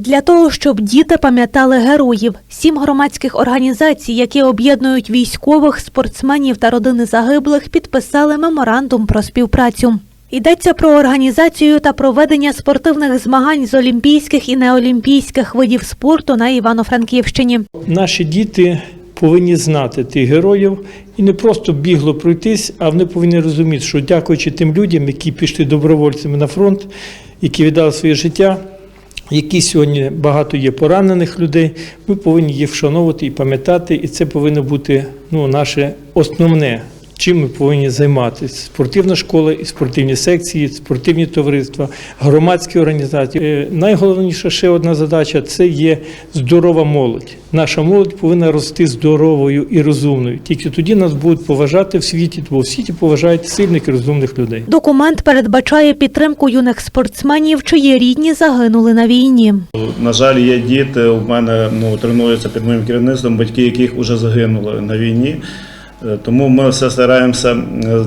Для того, щоб діти пам'ятали героїв, сім громадських організацій, які об'єднують військових, спортсменів та родини загиблих, підписали меморандум про співпрацю. Йдеться про організацію та проведення спортивних змагань з олімпійських і неолімпійських видів спорту на Івано-Франківщині. Наші діти повинні знати тих героїв і не просто бігло пройтись, а вони повинні розуміти, що дякуючи тим людям, які пішли добровольцями на фронт, які віддали своє життя, які сьогодні багато є поранених людей, ми повинні їх вшановувати і пам'ятати, і це повинно бути ну, наше основне. Чим ми повинні займатися? Спортивна школа, і спортивні секції, спортивні товариства, громадські організації. Е, Найголовніша ще одна задача це є здорова молодь. Наша молодь повинна рости здоровою і розумною. Тільки тоді нас будуть поважати в світі, бо в світі поважають сильних і розумних людей. Документ передбачає підтримку юних спортсменів, чиї рідні загинули на війні. На жаль, є діти. У мене ну тренуються під моїм керівництвом, батьки яких вже загинули на війні. Е, Тому ми все стараємося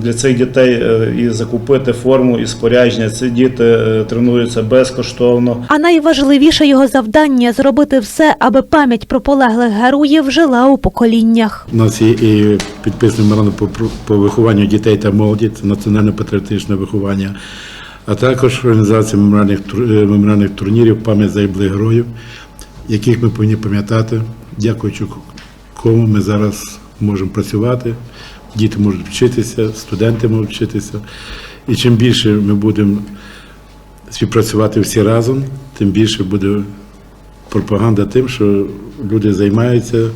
для цих дітей е, і закупити форму і спорядження. Ці діти е, тренуються безкоштовно. А найважливіше його завдання зробити все, аби пам'ять про полеглих героїв жила у поколіннях. У нас є і підписаний меморандум по, по вихованню дітей та молоді, це національно-патріотичне виховання, а також організація меморіальних, тур- е, турнірів пам'ять загиблих героїв, яких ми повинні пам'ятати, дякуючи кому ми зараз можемо працювати. Діти можуть вчитися, студенти можуть вчитися. І чим більше ми будемо співпрацювати всі разом, тим більше буде пропаганда тим, що люди займаються,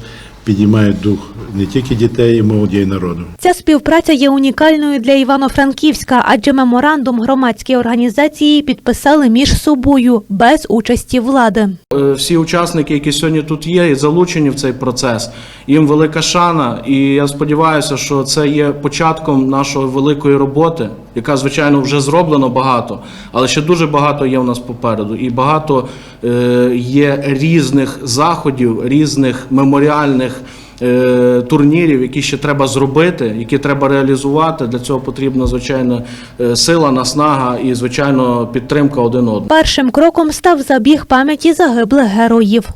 піднімають дух не тільки дітей, і молоді, й народу. Ця співпраця є унікальною для Івано-Франківська, адже меморандум громадські організації підписали між собою без участі влади. Е, Всі учасники, які сьогодні тут є, і залучені в цей процес, їм велика шана. І я сподіваюся, що це є початком нашої великої роботи, яка звичайно вже зроблено багато, але ще дуже багато є у нас попереду. І багато е, є різних заходів, різних меморіальних. е, Турнірів, які ще треба зробити, які треба реалізувати. Для цього потрібна звичайно е, сила, наснага і звичайно підтримка один одного. Першим кроком став забіг пам'яті загиблих героїв.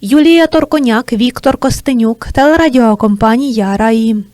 Юлія Торконяк, Віктор Костенюк, телерадіокомпанія Раї.